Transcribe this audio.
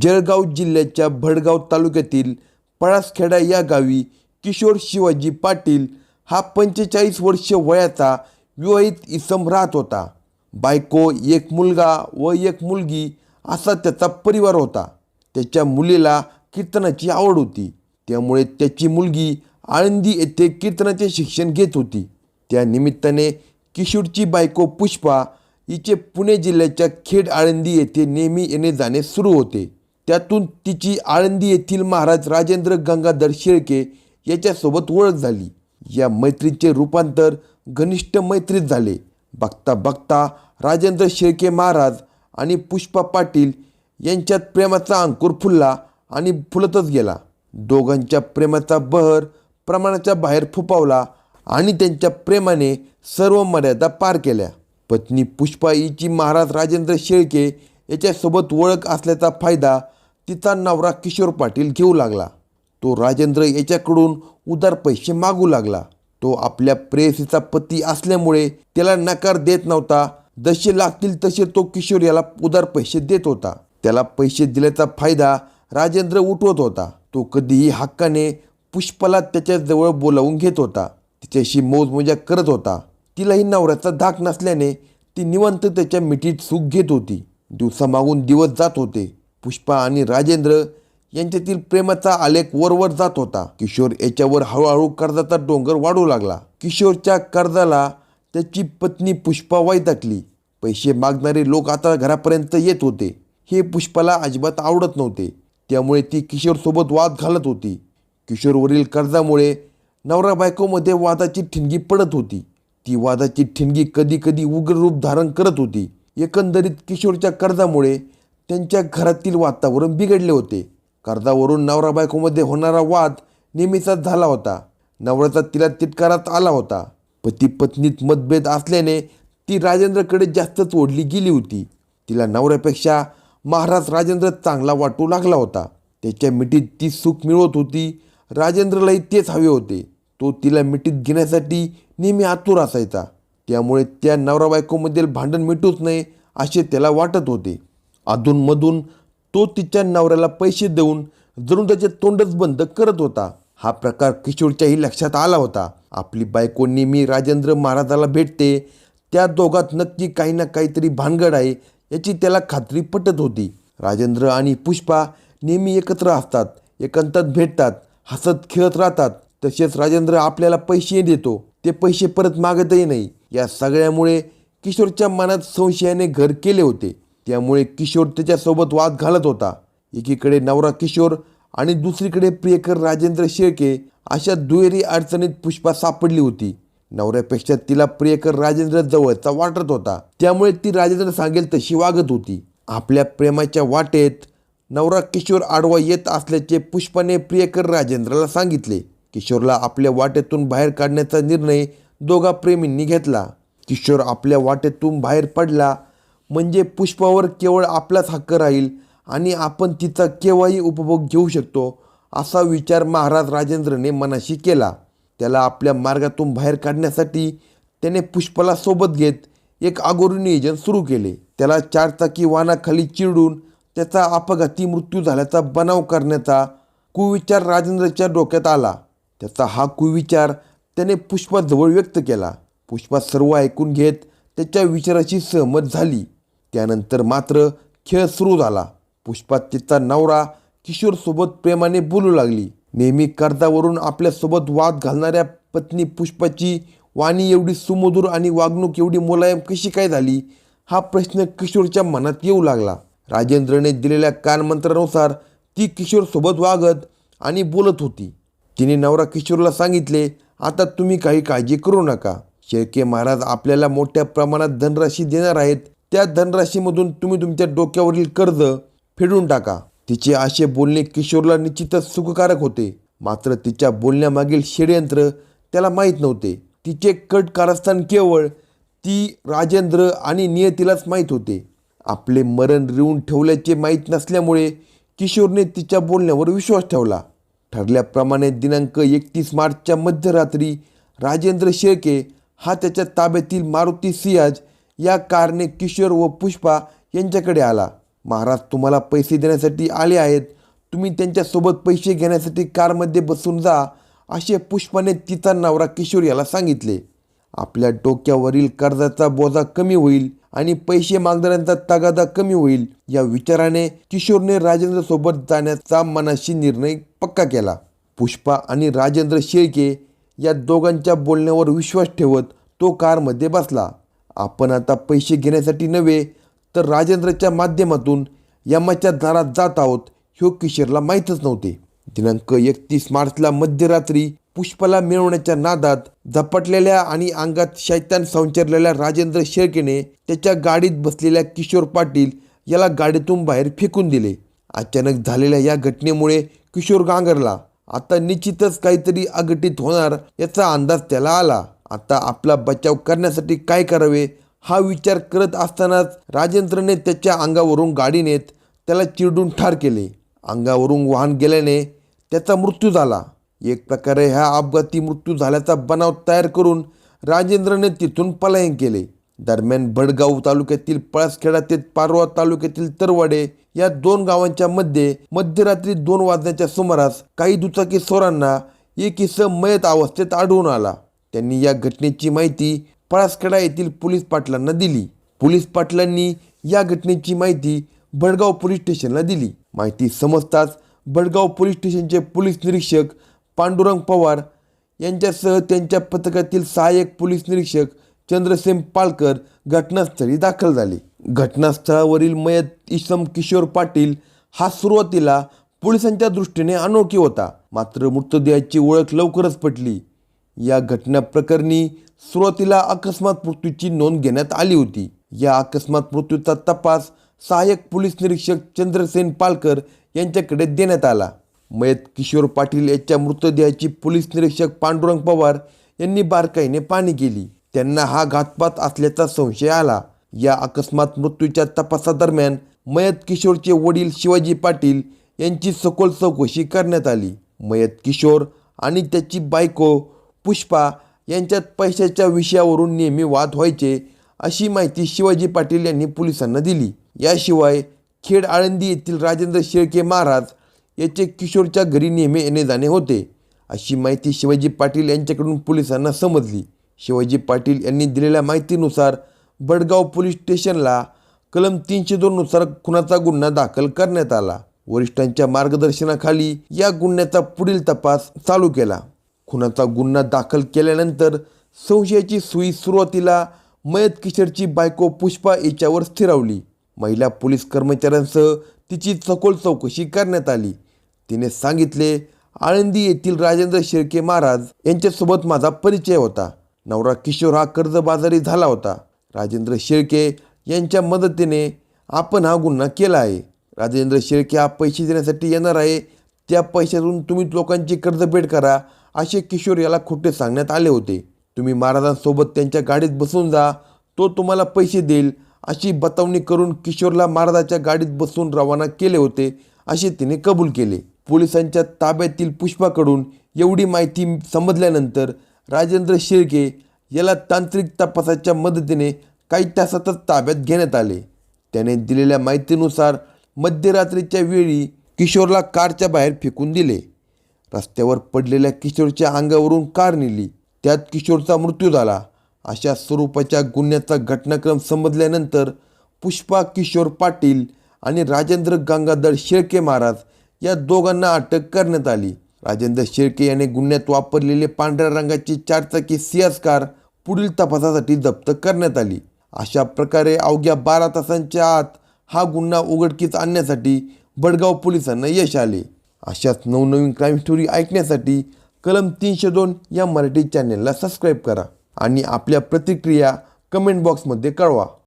जळगाव जिल्ह्याच्या भडगाव तालुक्यातील पळासखेडा या गावी किशोर शिवाजी पाटील हा पंचेचाळीस वर्ष वयाचा विवाहित इसम राहत होता. बायको एक मुलगा व एक मुलगी असा त्याचा परिवार होता. त्याच्या मुलीला कीर्तनाची आवड होती. त्यामुळे त्याची मुलगी आळंदी येथे कीर्तनाचे शिक्षण घेत होती. त्या निमित्ताने किशोरची बायको पुष्पा हिचे पुणे जिल्ह्याच्या खेड आळंदी येथे नेहमी येणे जाणे सुरू होते. त्यातून तिची आळंदी येथील महाराज राजेंद्र गंगाधर शेळके याच्यासोबत ओळख झाली. या मैत्रीचे रूपांतर घनिष्ठ मैत्रीत झाले. बघता बघता राजेंद्र शेळके महाराज आणि पुष्पा पाटील यांच्यात प्रेमाचा अंकुर फुलला आणि फुलतच गेला. दोघांच्या प्रेमाचा बहर प्रमाणाच्या बाहेर फुपावला आणि त्यांच्या प्रेमाने सर्व मर्यादा पार केल्या. पत्नी पुष्पा हिची महाराज राजेंद्र शेळके याच्यासोबत ओळख असल्याचा फायदा तिचा नवरा किशोर पाटील घेऊ लागला. तो राजेंद्र याच्याकडून उदार पैसे मागू लागला. तो आपल्या प्रेयसीचा पती असल्यामुळे त्याला नकार देत नव्हता. जसे लागतील तसे तो किशोर याला उदार पैसे देत होता. त्याला पैसे दिल्याचा फायदा राजेंद्र उठवत होता. तो कधीही हक्काने पुष्पाला त्याच्याजवळ बोलावून घेत होता. तिच्याशी मौजमजा करत होता. तिलाही नवऱ्याचा धाक नसल्याने ती निवंत त्याच्या मिठीत सुख घेत होती. दिवसामागून दिवस जात होते. पुष्पा आणि राजेंद्र यांच्यातील प्रेमाचा आलेख वरवर जात होता. किशोर याच्यावर हळूहळू कर्जाचा डोंगर वाढू लागला. किशोरच्या कर्जाला त्याची पत्नी पुष्पा वैतागली. पैसे मागणारे लोक आता घरापर्यंत येत होते. हे पुष्पाला अजिबात आवडत नव्हते. त्यामुळे ती किशोरसोबत वाद घालत होती. किशोरवरील कर्जामुळे नवरा बायकोमध्ये वादाची ठिणगी पडत होती. ती वादाची ठिणगी कधी कधी उग्र रूप धारण करत होती. एकंदरीत किशोरच्या कर्जामुळे त्यांच्या घरातील वातावरण बिघडले होते. कर्जावरून नवरा बायकोमध्ये होणारा वाद नेहमीचाच झाला होता. नवऱ्याचा तिला तिटकारात आला होता. पती पत्नीत मतभेद असल्याने ती राजेंद्रकडे जास्तच ओढली गेली होती. तिला नवऱ्यापेक्षा महाराज राजेंद्र चांगला वाटू लागला होता. त्याच्या मिठीत ती सुख मिळवत होती. राजेंद्रलाही तेच हवे होते. तो तिला मिठीत घेण्यासाठी नेहमी आतुर असायचा. त्यामुळे त्या नवरा बायकोमधील भांडण मिटूच नये असे त्याला वाटत होते. अधूनमधून तो तिच्या नवऱ्याला पैसे देऊन जणू त्याचे तोंडच बंद करत होता. हा प्रकार किशोरच्याही लक्षात आला होता. आपली बायको नेहमी राजेंद्र महाराजाला भेटते. त्या दोघात नक्की काही ना काहीतरी भानगड आहे याची त्याला खात्री पटत होती. राजेंद्र आणि पुष्पा नेहमी एकत्र असतात. एकांतात भेटतात. हसत खेळत राहतात. तसेच राजेंद्र आपल्याला पैसे देतो. ते पैसे परत मागतही नाही. या सगळ्यामुळे किशोरच्या मनात संशयाने घर केले होते. त्यामुळे किशोर त्याच्यासोबत वाद घालत होता. एकीकडे नवरा किशोर आणि दुसरीकडे प्रियकर राजेंद्र शेळके अशा दुहेरी अडचणीत पुष्पा सापडली होती. नवऱ्यापेक्षा तिला प्रियकर राजेंद्र जवळचा वाटत होता. त्यामुळे ती राजेंद्र सांगेल तशी वागत होती. आपल्या प्रेमाच्या वाटेत नवरा किशोर आडवा येत असल्याचे पुष्पाने प्रियकर राजेंद्रला सांगितले. किशोरला आपल्या वाटेतून बाहेर काढण्याचा निर्णय दोघा प्रेमींनी घेतला. किशोर आपल्या वाटेतून बाहेर पडला म्हणजे पुष्पावर केवळ आपलाच हक्क राहील आणि आपण तिचा केव्हाही उपभोग घेऊ शकतो असा विचार महाराज राजेंद्रने मनाशी केला. त्याला आपल्या मार्गातून बाहेर काढण्यासाठी त्याने पुष्पाला सोबत घेत एक आगोरी नियोजन सुरू केले. त्याला चारचाकी वाहनाखाली चिरडून त्याचा अपघाती मृत्यू झाल्याचा बनाव करण्याचा कुविचार राजेंद्रच्या डोक्यात आला. त्याचा हा कुविचार त्याने पुष्पाजवळ व्यक्त केला. पुष्पा सर्व ऐकून घेत त्याच्या विचाराशी सहमत झाली. त्यानंतर मात्र खेळ सुरू झाला. पुष्पा तिचा नवरा किशोरसोबत प्रेमाने बोलू लागली. नेहमी कर्जावरून आपल्यासोबत वाद घालणाऱ्या पत्नी पुष्पाची वाणी एवढी सुमधुर आणि वागणूक एवढी मुलायम कशी काय झाली? हा प्रश्न किशोरच्या मनात येऊ लागला. राजेंद्रने दिलेल्या कानमंत्रानुसार ती किशोरसोबत वागत आणि बोलत होती. तिने नवरा किशोरला सांगितले आता तुम्ही काही काळजी करू नका. शेळके महाराज आपल्याला मोठ्या प्रमाणात धनराशी देणार आहेत. त्या धनराशीमधून तुम्ही तुमच्या डोक्यावरील कर्ज फेडून टाका. तिचे असे बोलणे किशोरला निश्चितच सुखकारक होते. मात्र तिच्या बोलण्यामागील षडयंत्र त्याला माहीत नव्हते. तिचे कट कारस्थान केवळ ती राजेंद्र आणि नियतीलाच माहीत होते. आपले मरण रिवून ठेवल्याचे माहीत नसल्यामुळे किशोरने तिच्या बोलण्यावर विश्वास ठेवला. ठरल्याप्रमाणे दिनांक एकतीस मार्चच्या मध्यरात्री राजेंद्र शेळके हा त्याच्या ताब्यातील मारुती सियाज या कारने किशोर व पुष्पा यांच्याकडे आला. महाराज तुम्हाला पैसे देण्यासाठी आले आहेत. तुम्ही त्यांच्यासोबत पैसे घेण्यासाठी कारमध्ये बसून जा असे पुष्पाने तिचा नवरा किशोर याला सांगितले. आपल्या डोक्यावरील कर्जाचा बोजा कमी होईल आणि पैसे मागणाऱ्यांचा तगादा कमी होईल. या विचाराने किशोरने राजेंद्रसोबत जाण्याचा मनाशी निर्णय पक्का केला. पुष्पा आणि राजेंद्र शेळके या दोघांच्या बोलण्यावर विश्वास ठेवत तो कारमध्ये बसला. आपण आता पैसे घेण्यासाठी नव्हे तर राजेंद्रच्या माध्यमातून यमाच्या दारात जात आहोत ह्यो किशोरला माहीतच नव्हते. दिनांक एकतीस मार्चला मध्यरात्री पुष्पाला मिळवण्याच्या नादात झपटलेल्या आणि अंगात शैतान संचरलेल्या राजेंद्र शेळकेने त्याच्या गाडीत बसलेल्या किशोर पाटील याला गाडीतून बाहेर फेकून दिले. अचानक झालेल्या या घटनेमुळे किशोर गांगरला. आता निश्चितच काहीतरी अघटित होणार याचा अंदाज त्याला आला. आता आपला बचाव करण्यासाठी काय करावे हा विचार करत असतानाच राजेंद्रने त्याच्या अंगावरून गाडी नेत त्याला चिरडून ठार केले. अंगावरून वाहन गेल्याने त्याचा मृत्यू झाला. एक प्रकारे ह्या अपघाती मृत्यू झाल्याचा बनाव तयार करून राजेंद्रने तिथून पलायन केले. दरम्यान भडगाव तालुक्यातील पळसखेडा ते पारवा तालुक्यातील तरवाडे या दोन गावांच्या मध्ये मध्यरात्री दोन वाजण्याच्या सुमारास काही दुचाकी चोरांना एक इसम मयत अवस्थेत आढळून आला. त्यांनी या घटनेची माहिती पळासखेडा येथील पोलीस पाटलांना दिली. पोलीस पाटलांनी या घटनेची माहिती भडगाव पोलीस स्टेशनला दिली. माहिती समजताच भडगाव पोलीस स्टेशनचे पोलीस निरीक्षक पांडुरंग पवार यांच्यासह त्यांच्या पथकातील सहाय्यक पोलीस निरीक्षक चंद्रसेन पालकर घटनास्थळी दाखल झाले. घटनास्थळावरील मयत इसम किशोर पाटील हा सुरुवातीला पोलिसांच्या दृष्टीने अनोळखी होता. मात्र मृतदेहाची ओळख लवकरच पटली. या घटनाप्रकरणी सुरुवातीला अकस्मात मृत्यूची नोंद घेण्यात आली होती. या अकस्मात मृत्यूचा तपास सहाय्यक पोलीस निरीक्षक चंद्रसेन पालकर यांच्याकडे देण्यात आला. मयत किशोर पाटील याच्या मृतदेहाची पोलीस निरीक्षक पांडुरंग पवार यांनी बारकाईने पाणी केली. त्यांना हा घातपात असल्याचा संशय आला. या अकस्मात मृत्यूच्या तपासादरम्यान मयत किशोरचे वडील शिवाजी पाटील यांची सखोल चौकशी करण्यात आली. मयत किशोर आणि त्याची बायको पुष्पा यांच्यात पैशाच्या विषयावरून नेहमी वाद व्हायचे अशी माहिती शिवाजी पाटील यांनी पोलिसांना दिली. याशिवाय खेड आळंदी येथील राजेंद्र शेळके महाराज याचे किशोरच्या घरी नेहमी येणे जाणे होते अशी माहिती शिवाजी पाटील यांच्याकडून पोलिसांना समजली. शिवाजी पाटील यांनी दिलेल्या माहितीनुसार बडगाव पोलीस स्टेशनला कलम तीनशे दोननुसार खुनाचा गुन्हा दाखल करण्यात आला. वरिष्ठांच्या मार्गदर्शनाखाली या गुन्ह्याचा पुढील तपास चालू केला. खुनाचा गुन्हा दाखल केल्यानंतर संशयाची सुई सुरुवातीला मयत किशोरची बायको पुष्पा याच्यावर स्थिरावली. महिला पोलीस कर्मचाऱ्यांसह तिची सखोल चौकशी करण्यात आली. तिने सांगितले आळंदी येथील राजेंद्र शेळके महाराज यांच्यासोबत माझा परिचय होता. नवरा किशोर हा कर्जबाजारी झाला होता. राजेंद्र शेळके यांच्या मदतीने आपण हा गुन्हा केला आहे. राजेंद्र शेळके हा पैसे देण्यासाठी येणार आहे त्या पैशातून तुम्ही लोकांची कर्जफेड करा असे किशोर याला खोटे सांगण्यात आले होते. तुम्ही महाराजांसोबत त्यांच्या गाडीत बसून जा तो तुम्हाला पैसे देईल अशी बतावणी करून किशोरला महाराजाच्या गाडीत बसून रवाना केले होते असे तिने कबूल केले. पोलिसांच्या ताब्यातील पुष्पाकडून एवढी माहिती समजल्यानंतर राजेंद्र शिर्के याला तांत्रिक तपासाच्या मदतीने काही तासातच ताब्यात घेण्यात आले. त्याने दिलेल्या माहितीनुसार मध्यरात्रीच्या वेळी किशोरला कारच्या बाहेर फेकून दिले. रस्त्यावर पडलेल्या किशोरच्या अंगावरून कार नेली त्यात किशोरचा मृत्यू झाला. अशा स्वरूपाच्या गुन्ह्याचा घटनाक्रम समजल्यानंतर पुष्पा किशोर पाटील आणि राजेंद्र गंगाधर शेळके महाराज या दोघांना अटक करण्यात आली. राजेंद्र शेळके याने गुन्ह्यात वापरलेले पांढऱ्या रंगाची चारचाकी सियास कार पुढील तपासासाठी जप्त करण्यात आली. अशा प्रकारे अवघ्या बारा तासांच्या आत हा गुन्हा उघडकीस आणण्यासाठी बडगाव पोलिसांना यश आले. अशाच नवनवीन क्राईम स्टोरी ऐकण्यासाठी कलम तीनशे दोन या मराठी चॅनेलला सबस्क्राईब करा आणि आपल्या प्रतिक्रिया कमेंट बॉक्समध्ये कळवा.